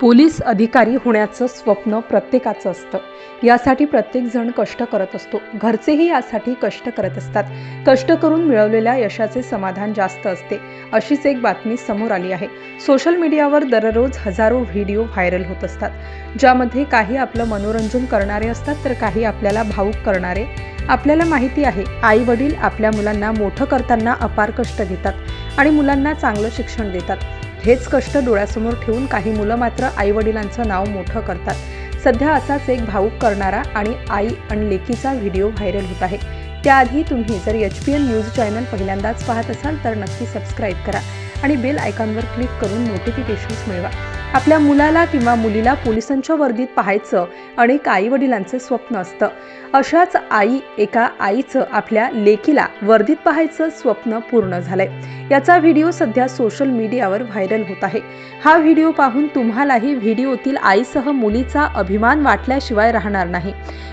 Police अधिकारी होण्याचं स्वप्न प्रत्येकाचं असतं. यासाठी प्रत्येकजण कष्ट करत असतो. घरचेही यासाठी कष्ट करत असतात. कष्ट करून मिळवलेल्या यशाचे समाधान जास्त असते अशीच एक बातमी समोर आली आहे. सोशल मीडियावर दररोज हजारो व्हिडिओ व्हायरल होत असतात. ज्यामध्ये काही आपलं मनोरंजन करणारे असतात तर काही आपल्याला भावूक करणारे. आपल्याला माहिती आहे आई वडील आपल्या मुलांना मोठं करताना अपार कष्ट घेतात आणि मुलांना चांगलं शिक्षण देतात. हेच कष्ट डोळ्यासमोर ठेवून काही मुलं मात्र आई वडिलांचं नाव मोठं करतात. सध्या असाच एक भावूक करणारा आणि आई आणि लेकीचा व्हिडिओ व्हायरल होत आहे. त्याआधी तुम्ही जर H P N news channel पहिल्यांदाच पाहत असाल तर नक्की सबस्क्राईब करा आणि बेल आयकॉनवर क्लिक करून नोटिफिकेशन्स मिळवा. आपल्या मुलाला किंवा मुलीला पोलिसांच्या वर्दीत पाहायचं अनेक आई वडिलांचे स्वप्न असतं. अशाच आई एका आईचं आपल्या लेकीला वर्दीत पाहायचं स्वप्न पूर्ण झालंय. याचा व्हिडिओ सध्या सोशल मीडियावर व्हायरल होत आहे. हा व्हिडिओ पाहून तुम्हालाही व्हिडिओतील आईसह मुलीचा अभिमान वाटल्याशिवाय राहणार नाही.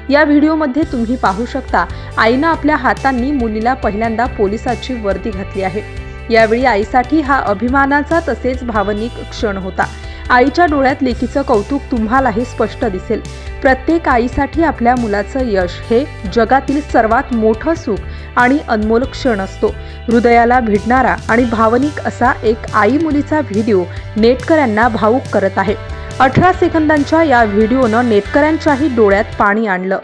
या व्हिडिओमध्ये तुम्ही पाहू शकता आईनं आपल्या हातांनी मुलीला पहिल्यांदा पोलिसाची वर्दी घातली आहे. यावेळी आईसाठी हा अभिमानाचा तसेच भावनिक क्षण होता. आईच्या डोळ्यात लेकीचं कौतुक तुम्हालाही स्पष्ट दिसेल. प्रत्येक आईसाठी आपल्या मुलाचं यश हे जगातील सर्वात मोठं सुख आणि अनमोल क्षण असतो. हृदयाला भिडणारा आणि भावनिक असा एक आई मुलीचा व्हिडिओ नेटकऱ्यांना भावूक करत आहे. अठरा सेकंदांच्या या व्हिडिओनं नेटकऱ्यांच्याही डोळ्यात पाणी आणलं.